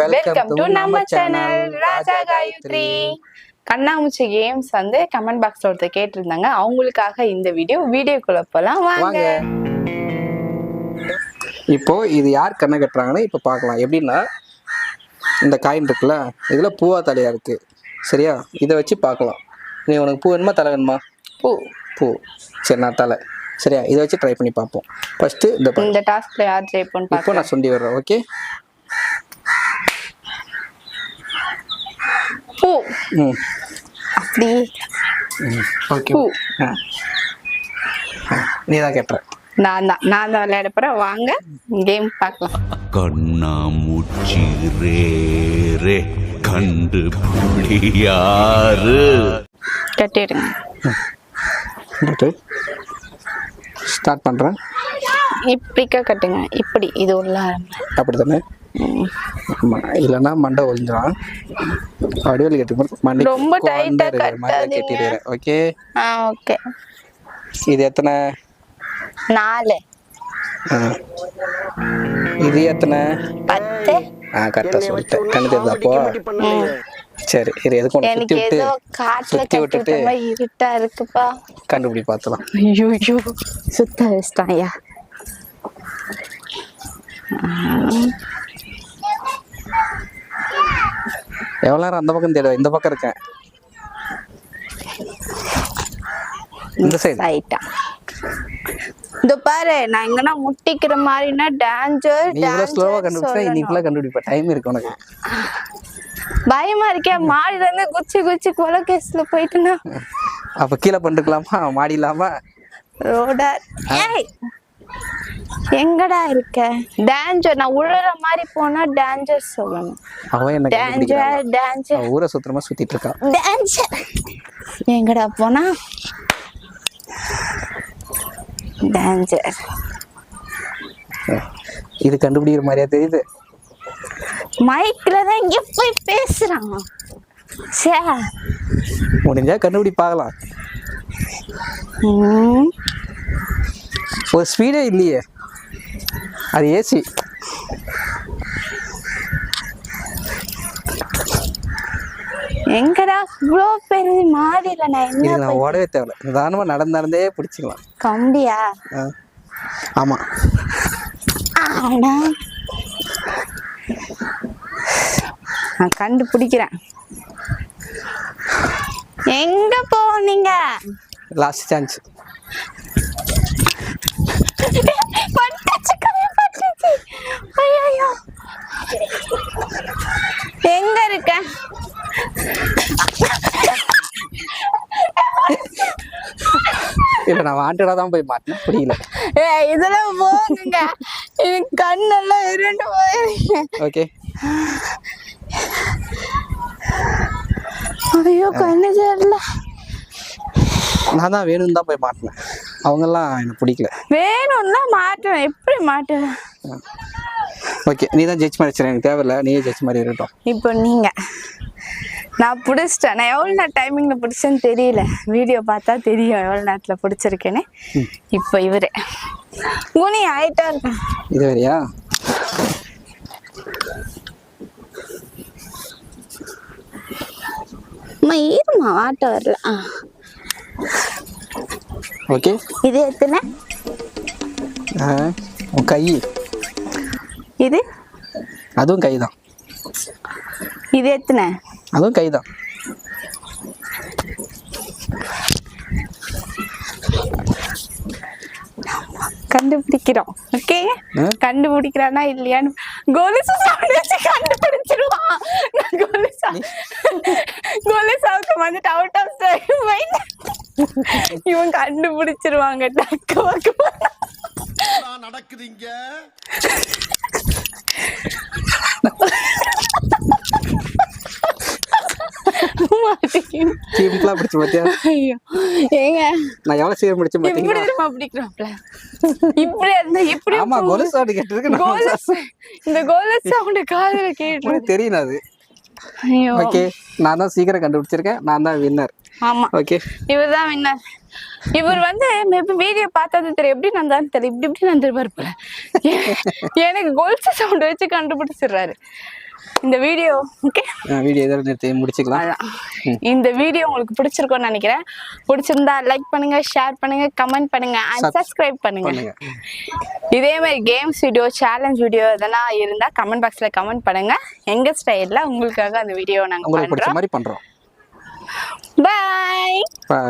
Welcome to நம்ம channel Raja Gayathri கண்ணாமூச்சி games வந்து கமெண்ட் பாக்ஸ்ல ஒருத்தர் கேட்டிருந்தாங்க. அவங்களுக்காக இந்த வீடியோ வீடியோக்குள்ள போலாம். வாங்க. இப்போ இது யார் கண்ணை கட்டுறாங்கன்னு இப்போ பார்க்கலாம். எப்படின்னா இந்த காயின் இருக்குல்ல இதில் பூவா தலையா இருக்கு. சரியா? இதை வச்சு பார்க்கலாம். நீ உனக்கு பூ வேணுமா? தலை வேணுமா? பூ. பூ. சரி நான் தலை. சரியா? இதை வச்சு ட்ரை பண்ணி பார்ப்போம். ஃபர்ஸ்ட் இந்த டாஸ்க்ல யார் ஜெயிப்போம்னு இப்போ நான் சொல்லி வர்றேன் ஓகே பூ. அப்படி. ஓகே. பூ. நீ தான் கேட்டுற நான் தான். நான் தான் விளையாட போறேன். வாங்க கேம் பார்க்கலாம். கண்ணாமூச்சி ரே ரே கண்டுபிடியாரு கட்டிடுங்க. ஸ்டார்ட் பண்ணுறேன் இப்படிக்கா கட்டுங்க. இப்படி இது உள்ள அப்படி தானே இல்லைன்னா மண்டை ஒழிஞ்சிடும் வடிவல் கட்டி மண்டை ரொம்ப ஆ கட்டாதீங்க. கட்டிடுறேன் ஓகே ஆ ஓகே இது எத்தனை? நாலு. ஆ. இது எத்தனை? பத்து. ஆ கரெக்டாக சொல்லிட்டேன். கண்ணு தெரியுதா அப்போ? ம். சரி இது எதுக்கு ஒன்று சுற்றி விட்டு கட்டி விட்டுட்டு இருட்டா இருக்குப்பா. கண்டுபிடி பார்த்துலாம் ஐயோ ஐயோ. சுத்த வச்சிட்டான் எவ்வளோ நேரம் அந்த பக்கம் தேடுவேன் இந்த பக்கம் இருக்கேன். இந்த சைடு ரைட்டா இந்த பாரு நான் எங்கன்னா முட்டிக்கிற மாதிரினா டேஞ்சர் நீ இவ்வளோ ஸ்லோவாக கண்டுபிடிச்சா இன்னைக்கு ஃபுல்லாக கண்டுபிடிப்பேன் டைம் இருக்கு உனக்கு. பயமா இருக்கே மாடில இருந்து குச்சி குச்சி கொலை கேஸ்ல போயிட்டுனா. அப்போ கீழே பண்ணிருக்கலாமா? மாடி இல்லாமா? ரோடா ஏய்! எங்கடா இருக்க? டேஞ்சர் நான் உழுற மாதிரி போனா டேஞ்சர் சொல்லணும். அவன் என்ன டேஞ்சர் டேஞ்சர் ஊரை சுத்தமா சுத்திட்டு இருக்கான் டேஞ்சர் எங்கடா போனா? டேஞ்சர் இது கண்டுபிடிக்கிற மாதிரியா தெரியுது? மைக்ல தான் இங்க போய் பேசுறான். சே முடிஞ்சா கண்டுபிடி பார்க்கலாம். ஒரு ஸ்பீடே இல்லையே. அது ஏசி. எங்கடா இவ்வளோ பெரிய மாடியில நான் இது என்ன நான் ஓடவே தேவையில்ல. நிதானமா நடந்து நடந்தே பிடிச்சிக்கலாம். கம்பியா? ஆ. ஆமா. ஆனா. நான் கண்டுபிடிக்கிறேன். எங்க போனீங்க லாஸ்ட் சான்ஸ் ஐயோ எங்க இருக்க? இல்ல நான் வாண்டடா தான் போய் மாட்டினேன். புரியல. ஏய் இதெல்லாம் போகுங்க எனக்கு கண்ணெல்லாம் இருண்டு போயிருங்க ஓகே ஐயோ கண்ணு தெரியல நான் தான் வேணும்னு தான் போய் மாட்டினேன். அவங்கெல்லாம் எனக்கு பிடிக்கல. வேணும்னா மாட்டுவேன். எப்படி மாட்டுவேன்? ஓகே நீ தான் ஜட்ஜ் மாதிரி எனக்கு தேவையில்ல. நீயே ஜட்ஜ் மாதிரி இருக்கட்டும். இப்போ நீங்க. நான் பிடிச்சிட்டேன். நான் எவ்வளோ நேரம் டைமிங்ல பிடிச்சேன்னு தெரியல. வீடியோ பார்த்தா தெரியும் எவ்வளோ நேரத்தில் பிடிச்சிருக்கேன்னு. இப்போ இவரு. குனி ஆயிட்டா இருக்கேன் இது வேறையா? அம்மா இருமா ஆட்ட வரல. ஓகே இது எத்தனை? ஆ, உன் கை. இது? அதுவும் கை தான் இது எத்தனை? அதுவும் கை தான் கண்டுபிடிக்கிறோம் ஓகே? கண்டுபிடிக்கிறானா இல்லையான்னு கொலுசு சவுண்ட் வச்சு கண்டுபிடிச்சிருவான். கொலுசா கொலுசாவுக்கு வந்துட்டு அவுட் ஆஃப் மைண்ட் இவன் கண்டுபிடிச்சிருவாங்க. டக்கு நடக்குதுங்க. சிம்பிளா பிடிச்சு பார்த்தியா ஐயோ. ஏங்க? நான் எவ்வளவு சீக்கிரம் பிடிச்சு இப்படி தெரியுமா பிடிக்கிறாப்ல இப்படி இருந்தா இப்படி ஆமா கொலு சவுண்ட் கேட்டிருக்கு கோலஸ் இந்த கோலஸ் சவுண்ட் காதுல கேட்டு உனக்கு தெரியும் அது. ஓகே நான் தான் சீக்கிரம் கண்டுபிடிச்சிருக்கேன். நான் தான் வின்னர் ஆமா. ஓகே இவர்தான் வின்னர் இவர் வந்து மேபி வீடியோ பார்த்தது தெரியும் எப்படி நந்தான்னு தெரியல. இப்படி இப்படி நந்திருப்பாரு போல. எனக்கு கொலுசு சவுண்ட் வச்சு கண்டுபிடிச்சிடுறாரு. இந்த வீடியோ ஓகே வீடியோ இதோட நிறுத்தி முடிச்சுக்கலாம். இந்த வீடியோ உங்களுக்கு பிடிச்சிருக்கும்னு நினைக்கிறேன். பிடிச்சிருந்தா லைக் பண்ணுங்க ஷேர் பண்ணுங்க கமெண்ட் பண்ணுங்க அண்ட் சப்ஸ்கிரைப் பண்ணுங்க. இதே மாதிரி கேம்ஸ் வீடியோ சேலஞ்ச் வீடியோ இதெல்லாம் இருந்தா கமெண்ட் பாக்ஸ்ல கமெண்ட் பண்ணுங்க. எங்க ஸ்டைல்ல உங்களுக்காக அந்த வீடியோ நாங்க உங்களுக்கு பிடிச்ச மாதிரி பண்றோம். பாய் Bye.